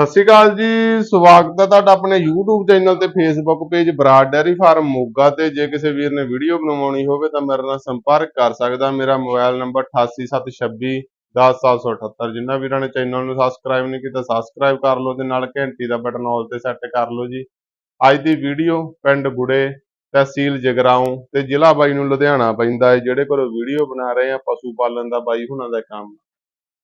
ਸਤਿ ਸ਼੍ਰੀ ਅਕਾਲ ਜੀ, ਸਵਾਗਤ ਹੈ ਤੁਹਾਡਾ ਆਪਣੇ YouTube ਚੈਨਲ ਤੇ Facebook page Brar dairy farm Moga ਤੇ। ਜੇ ਕਿਸੇ ਵੀਰ ਨੇ ਵੀਡੀਓ ਬਣਵਾਉਣੀ ਹੋਵੇ ਤਾਂ ਮੇਰੇ ਨਾਲ ਸੰਪਰਕ ਕਰ ਸਕਦਾ। ਮੇਰਾ ਮੋਬਾਈਲ ਨੰਬਰ 8876 10778 ਜਿਨ੍ਹਾਂ ਵੀਰਾਂ ਨੇ ਚੈਨਲ ਨੂੰ ਸਬਸਕ੍ਰਾਈਬ ਨਹੀਂ ਕੀਤਾ ਸਬਸਕ੍ਰਾਈਬ ਕਰ ਲਓ ਤੇ ਨਾਲ ਘੰਟੀ ਦਾ ਬਟਨ ਆਲ ਤੇ ਸੈੱਟ ਕਰ ਲਓ ਜੀ। ਅੱਜ ਦੀ ਵੀਡੀਓ ਪਿੰਡ ਗੁੜੇ ਤਹਿਸੀਲ ਜਗਰਾਉਂ ਤੇ ਜ਼ਿਲ੍ਹਾ ਬਾਈ ਨੂੰ ਲੁਧਿਆਣਾ ਪੈਂਦਾ ਹੈ, ਜਿਹੜੇ ਕੋਲ ਵੀਡੀਓ ਬਣਾ ਰਹੇ ਆ ਪਸ਼ੂ ਪਾਲਣ ਦਾ ਬਾਈ ਹੁਣਾਂ ਦਾ ਕੰਮ।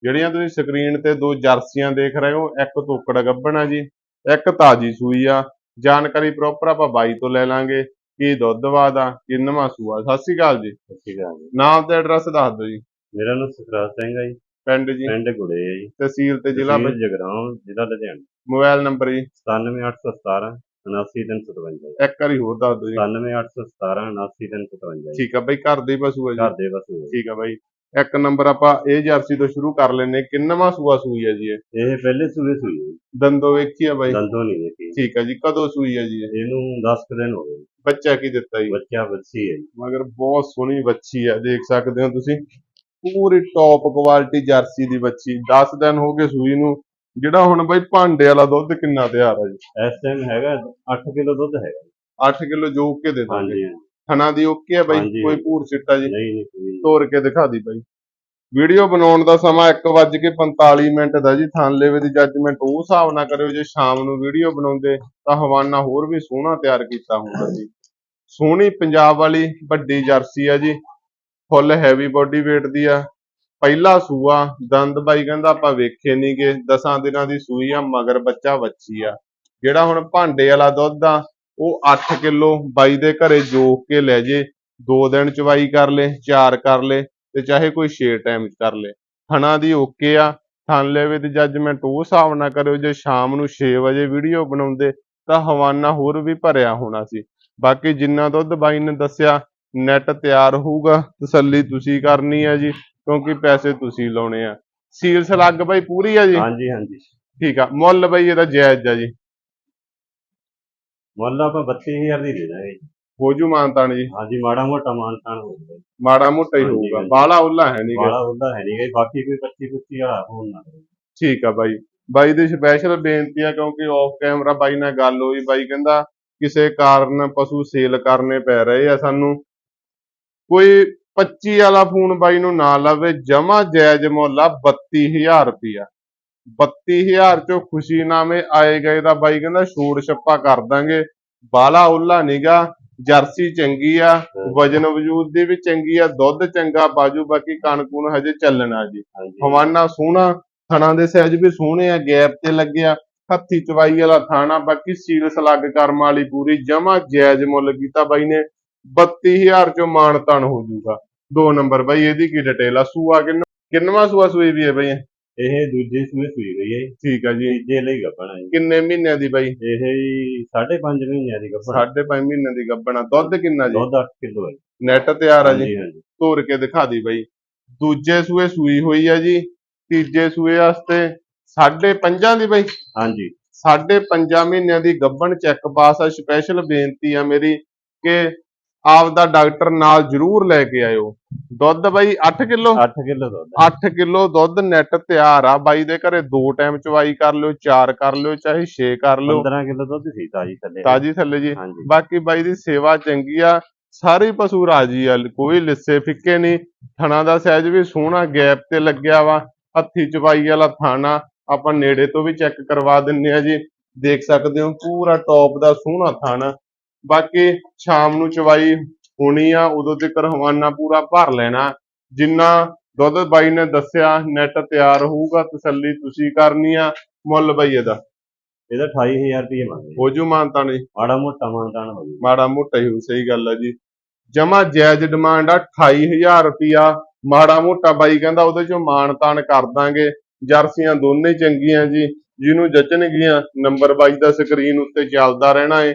ਜਿਹੜੀਆਂ ਤੁਸੀਂ ਸਕਰੀਨ ਤੇ ਦੋ ਜਰਸੀਆਂ ਦੇਖ ਰਹੇ ਹੋ ਇੱਕ ਤੋਕੜ ਗੱਭਣ ਆ ਜੀ ਇੱਕ ਤਾਜੀ ਸੂਈ ਆ। ਜਾਣਕਾਰੀ ਪ੍ਰੋਪਰ ਆਪਾਂ ਬਾਈ ਤੋਂ ਲੈ ਲਾਂਗੇ ਕੀ ਦੁੱਧ ਵਾਦ ਆ ਕਿੰਨਵਾਂ ਸੂਆ। ਸਤਿ ਸ਼੍ਰੀ ਅਕਾਲ ਜੀ। ਸਤਿ ਸ਼੍ਰੀ ਅਕਾਲ ਜੀ। ਨਾਮ ਤੇ ਐਡਰੈਸ ਦੱਸ ਦਿਓ ਜੀ। ਮੇਰਾ ਨਾਮ ਸੁਖਰਾਜ ਸਿੰਘ ਹੈ ਜੀ। ਪਿੰਡ ਜੀ। ਪਿੰਡ ਗੁੜੇ ਹੈ ਜੀ। ਤਹਿਸੀਲ ਤੇ ਜ਼ਿਲ੍ਹਾ ਤਹਿਸੀਲ ਜਗਰਾਉਂ ਜ਼ਿਲ੍ਹਾ ਲੁਧਿਆਣਾ। ਮੋਬਾਈਲ ਨੰਬਰ ਜੀ। 97817 79357 ਇੱਕ ਵਾਰੀ ਹੋਰ ਦੱਸ ਦਿਓ ਜੀ। 97817 79357 ਠੀਕ ਆ ਬਾਈ ਘਰ ਦੇ ਹੀ ਪਸ਼ੂ ਆ ਜੀ। ਘਰ ਦੇ ਹੋਏ। ਠੀਕ ਆ ਬਾਈ। ਇੱਕ ਨੰਬਰ ਆਪਾਂ ਇਹ ਜਰਸੀ ਤੋਂ ਸ਼ੁਰੂ ਕਰ ਲੈਨੇ ਕਿੰਨਵਾਂ ਸੂਆ ਸੂਈ ਆ ਜੀ ਇਹ। ਇਹ ਪਹਿਲੇ ਸੂਏ ਸੂਈ ਹੈ ਜੀ। ਦੰਦੋ ਵੇਖੀ ਆ ਬਾਈ? ਦੰਦੋਂ ਨਹੀਂ ਦੇਖੀ ਠੀਕ ਆ ਜੀ ਕਦੋਂ ਸੂਈ ਆ ਜੀ ਇਹ? ਇਹਨੂੰ 10 ਕੁ ਦਿਨ ਹੋ ਗਏ। ਬੱਚਾ ਕੀ ਦਿੱਤਾ ਜੀ? ਬੱਚਾ ਬੱਚੀ ਹੈ ਜੀ। ਮਗਰ ਬਹੁਤ ਸੋਹਣੀ ਬੱਚੀ ਆ ਦੇਖ ਸਕਦੇ ਹੋ ਤੁਸੀਂ। ਪੂਰੀ ਟੌਪ ਕੁਆਲਿਟੀ ਜਰਸੀ ਦੀ ਬੱਚੀ 10 ਦਿਨ ਹੋ ਗਏ ਸੂਈ ਨੂੰ। ਜਿਹੜਾ ਹੁਣ ਬਾਈ ਭਾਂਡੇ ਵਾਲਾ ਦੁੱਧ ਕਿੰਨਾ ਤਿਆਰ ਆ ਜੀ? ਇਸ ਟਾਈਮ ਹੈਗਾ 8 ਕਿਲੋ ਦੁੱਧ ਹੈਗਾ। 8 ਕਿਲੋ ਜੋਕ ਕੇ ਦੇ ਦਾਂਗੇ। ਹਾਂਜੀ ਹਾਂਜੀ। ਥਣਾ ਦੀ ਓਕੇ ਆ ਬਾਈ ਹਾਂਜੀ। ਕੋਈ ਭੂਰ ਸਿੱਟਾ ਜੀ। ਨਹੀਂ ਨਹੀਂ ਕੋਈ। ਤੋੜ ਕੇ ਦਿਖਾ ਦੀ ਬਾਈ। ਵੀਡੀਓ ਬਣਾਉਣ ਦਾ ਸਮਾਂ 1:45 ਮਿੰਟ ਦਾ ਜੀ। ਥਾਨਲੇਵੇ ਦੀ ਜੱਜਮੈਂਟ ਉਹ ਹਿਸਾਬ ਨਾਲ ਕਰਿਓ ਜੇ ਸ਼ਾਮ ਨੂੰ ਵੀਡੀਓ ਬਣਾਉਂਦੇ ਤਾਂ ਹਵਾਨਾ ਹੋਰ ਵੀ ਸੋਹਣਾ ਤਿਆਰ ਕੀਤਾ ਹੁੰਦਾ ਜੀ। ਸੋਹਣੀ ਪੰਜਾਬ ਵਾਲੀ ਵੱਡੀ ਜਰਸੀ ਆ ਜੀ। ਫੁੱਲ ਹੈਵੀ ਬੋਡੀ weight ਦੀ ਆ। ਪਹਿਲਾ ਸੂਆ ਦੰਦ ਬਾਈ ਕਹਿੰਦਾ ਆਪਾਂ ਵੇਖੇ ਨਹੀਂਗੇ ਦਸਾਂ ਦਿਨਾਂ ਦੀ ਸੂਈ ਆ ਮਗਰ ਬੱਚਾ ਵੱਛੀ ਆ। ਜਿਹੜਾ ਹੁਣ ਭਾਂਡੇ ਵਾਲਾ ਦੁੱਧ ਆ ਉਹ 8 ਕਿਲੋ ਬਾਈ ਦੇ ਘਰੇ ਜੋਕ ਕੇ ਲੈ ਜੇ ਦੋ ਦਿਨ ਚਵਾਈ ਕਰ ਲੇ ਚਾਰ ਕਰ ਲੇ ਤੇ ਚਾਹੇ ਕੋਈ 6 ਟਾਈਮ ਕਰ ਲੇ। ਥਣਾ ਦੀ ਓਕੇ ਆ ਥਣ ਲੈਵੇ ਦੀ ਜੱਜਮੈਂਟ ਉਹ ਹਿਸਾਬ ਨਾਲ ਕਰਿਓ ਜੇ ਸ਼ਾਮ ਨੂੰ 6 ਵਜੇ ਵੀਡੀਓ ਬਣਾਉਂਦੇ ਤਾਂ ਹਵਾਨਾ ਹੋਰ ਵੀ ਭਰਿਆ ਹੋਣਾ ਸੀ। ਬਾਕੀ ਜਿੰਨਾ ਦੁੱਧ ਬਾਈ ਨੇ ਦੱਸਿਆ ਨੈਟ ਤਿਆਰ ਹੋਊਗਾ ਤਸੱਲੀ ਤੁਸੀਂ ਕਰਨੀ ਆ ਜੀ ਕਿਉਂਕਿ ਪੈਸੇ ਤੁਸੀਂ ਲਾਉਣੇ ਆ। ਸੀਲਸ ਲੱਗ ਬਾਈ ਪੂਰੀ ਆ ਜੀ? ਹਾਂਜੀ ਹਾਂਜੀ। ਠੀਕ ਆ ਮੁੱਲ ਬਾਈ ਇਹਦਾ ਜਾਇਜ਼ ਆ ਜੀ। ਮੁੱਲ ਆਪਾਂ 32000 ਦੀ ਦੇ ਦਾਂਗੇ ਜੀ। ਹੋ ਜੂ ਮਾਨਤਾਨ ਜੀ। ਹਾਂਜੀ ਮਾੜਾ ਮੋਟਾ ਮਾਨਤਾਨ ਹੋ ਜਾਊਗਾ ਮਾੜਾ ਮੋਟਾ ਹੀ ਹਾਂਜੀ, ਹੋਊਗਾ। ਹਾਂਜੀ। ਬਾਲਾ ਉੱਲਾ ਹੈ ਨਹੀਂ ਮਾੜਾ ਹੁੰਦਾ ਹੈ ਨਹੀਂ ਬਾਕੀ ਕੋਈ 25 25 ਵਾਲਾ ਫੋਨ ਨਾ ਕਰੋ। ਠੀਕ ਆ ਬਾਈ। ਬਾਈ ਦੀ ਸਪੈਸ਼ਲ ਬੇਨਤੀ ਆ ਕਿਉਂਕਿ ਆਫ ਕੈਮਰਾ ਬਾਈ ਨਾਲ ਗੱਲ ਹੋਈ। ਬਾਈ ਕਹਿੰਦਾ ਕਿਸੇ ਕਾਰਨ ਪਸ਼ੂ ਸੇਲ ਕਰਨੇ ਪੈ ਰਹੇ ਆ ਸਾਨੂੰ। ਕੋਈ 25 ਵਾਲਾ ਫੋਨ ਬਾਈ ਨੂੰ ਨਾ ਲਵੇ ਜਮਾ ਜਾਇਜ਼ ਮੁੱਲ ਆ 32000 ਰੁਪਿਆ 32000 ਚੋਂ ਖੁਸ਼ੀਨਾਮੇ ਆਏ ਗਏ ਦਾ ਬਾਈ ਕਹਿੰਦਾ ਛੋੜ ਛੱਪਾ ਕਰ ਦਾਂਗੇ। ਬਾਲਾ ਉੱਲਾ ਨਿਗਾ ਜਰਸੀ ਚੰਗੀ ਆ ਵਜਨ ਵਜੂਦ ਦੀ ਵੀ ਚੰਗੀ ਆ ਦੁੱਧ ਚੰਗਾ ਬਾਜੂ ਬਾਕੀ ਕਣਕੂਨ ਹਜੇ ਚੱਲਣਾ ਜੀ। ਹਵਾਨਾ ਸੋਹਣਾ ਥਣਾ ਦੇ ਸਾਈਜ਼ ਵੀ ਸੋਹਣੇ ਆ ਗੈਪ ਤੇ ਲੱਗਿਆ ਹੱਥੀ ਚਵਾਈ ਵਾਲਾ ਥਾਣਾ ਬਾਕੀ ਸੀਲ ਸਲੱਗ ਕਰਮ ਵਾਲੀ ਪੂਰੀ ਜਮਾ ਜਾਇਜ਼ ਮੁੱਲ ਕੀਤਾ ਬਾਈ ਨੇ। 32000 ਚੋਂ ਮਾਣ ਤਾਣ ਹੋ ਜਾਊਗਾ ਦੋ ਨੰਬਰ ਬਾਈ ਇਹਦੀ ਕੀ ਡਿਟੇਲ ਆ? ਸੂਆ ਕਿੰਨਾ ਕਿੰਨਵਾਂ ਸੂਆ ਸੂਈ ਵੀ ਹੈ ਬਾਈ ਇਹ ਦੂਜੇ ਸੂਏ ਸੂਈ ਗਈ ਹੈ ਜੀ। ਠੀਕ ਆ ਜੀ। ਤੀਜੇ ਲਈ ਗੱਪਣਾ ਜੀ। ਕਿੰਨੇ ਮਹੀਨਿਆਂ ਦੀ ਬਾਈ? ਇਹ ਜੀ ਸਾਢੇ ਪੰਜ ਮਹੀਨਿਆਂ ਦੀ ਗੱਪਣਾ ਸਾਢੇ ਪੰਜ ਮਹੀਨਿਆਂ ਦੀ ਗੱਬਣਾ ਦੁੱਧ ਕਿੰਨਾ ਜੀ? ਦੁੱਧ 8 ਕਿਲੋ ਹੈ ਨੈਟ ਤਿਆਰ ਆ ਜੀ। ਹਾਂਜੀ ਹਾਂਜੀ। ਤੋੜ ਕੇ ਦਿਖਾ ਦੀ ਬਾਈ। ਦੂਜੇ ਸੂਏ ਸੂਈ ਹੋਈ ਆ ਜੀ। ਤੀਜੇ ਸੂਏ ਵਾਸਤੇ ਸਾਢੇ ਪੰਜਾਂ ਦੀ ਬਾਈ। ਹਾਂਜੀ। ਸਾਢੇ ਪੰਜਾਂ ਮਹੀਨਿਆਂ ਦੀ ਗੱਭਣ ਚੈੱਕ ਪਾਸ ਆ। ਸਪੈਸ਼ਲ ਬੇਨਤੀ ਆ ਮੇਰੀ ਕਿ ਆਪ ਦਾ ਡਾਕਟਰ ਨਾਲ ਜ਼ਰੂਰ ਲੈ ਕੇ ਆਇਓ। ਦੁੱਧ ਬਾਈ 8 ਕਿਲੋ? 8 ਕਿਲੋ ਦੁੱਧ। 8 ਕਿਲੋ ਦੁੱਧ ਨੈਟ ਤਿਆਰ ਆ। ਬਾਈ ਦੇ ਘਰੇ ਦੋ ਟਾਈਮ ਚਵਾਈ ਕਰ ਲਿਓ ਚਾਰ ਕਰ ਲਿਓ ਚਾਹੇ 6 ਕਰ ਲਿਓ। 15 ਕਿਲੋ ਦੁੱਧ ਸੀ ਤਾਜੀ ਥੱਲੇ। ਤਾਜੀ ਥੱਲੇ ਜੀ। ਬਾਕੀ ਬਾਈ ਦੀ ਸੇਵਾ ਚੰਗੀ ਆ। ਸਾਰੇ ਪਸ਼ੂ ਰਾਜੀ ਆ। ਕੋਈ ਲਿੱਸੇ ਫਿੱਕੇ ਨਹੀਂ। ਥਣਾ ਦਾ ਸਾਈਜ਼ ਵੀ ਸੋਹਣਾ ਗੈਪ ਤੇ ਲੱਗਿਆ ਵਾ। ਹੱਥੀ ਚਵਾਈ ਵਾਲਾ ਥਾਣਾ। ਆਪਾਂ ਨੇੜੇ ਤੋਂ ਵੀ ਚੈੱਕ ਕਰਵਾ ਦਿੰਨੇ ਆ ਜੀ। ਦੇਖ ਸਕਦੇ ਹੋ ਪੂਰਾ ਟੌਪ ਦਾ ਸੋਹਣਾ ਥਾਣਾ। ਬਾਕੀ ਸ਼ਾਮ ਨੂੰ ਚਵਾਈ ਹੋਣੀ ਆ ਉਦੋਂ ਤੱਕ ਹਵਾਨਾ ਪੂਰਾ ਭਰ ਲੈਣਾ। ਜਿੰਨਾ ਦੁੱਧ ਬਾਈ ਨੇ ਦੱਸਿਆ ਨੈਟ ਤਿਆਰ ਹੋਊਗਾ ਤਸੱਲੀ ਤੁਸੀਂ ਕਰਨੀ ਆ ਮੁੱਲ ਬਾਈ ਇਹਦਾ। ਇਹਦਾ 28000 ਰੁਪਏ ਮੰਗਦੇ। ਹੋ ਜੂ ਮਾਨਤਾ ਨਹੀਂ। ਮਾੜਾ ਮੋਟਾ ਮਾਨਤਾਨ ਹੋ ਜੂ। ਮਾੜਾ ਮੋਟਾ ਹੀ ਸਹੀ ਗੱਲ ਹੈ ਜੀ। ਜਮਾ ਜਾਇਜ਼ ਡਿਮਾਂਡ ਆ 28000 ਰੁਪਿਆ ਮਾੜਾ ਮੋਟਾ ਬਾਈ ਕਹਿੰਦਾ ਉਹਦੇ ਚੋਂ ਮਾਣ ਤਾਣ ਕਰ ਦਾਂਗੇ। ਜਰਸੀਆਂ ਦੋਨੇ ਚੰਗੀਆਂ ਜੀ। ਜਿਹਨੂੰ ਜਚਣਗੀਆਂ ਨੰਬਰ ਬਾਈ ਦਾ ਸਕਰੀਨ ਉੱਤੇ ਚੱਲਦਾ ਰਹਿਣਾ ਏ।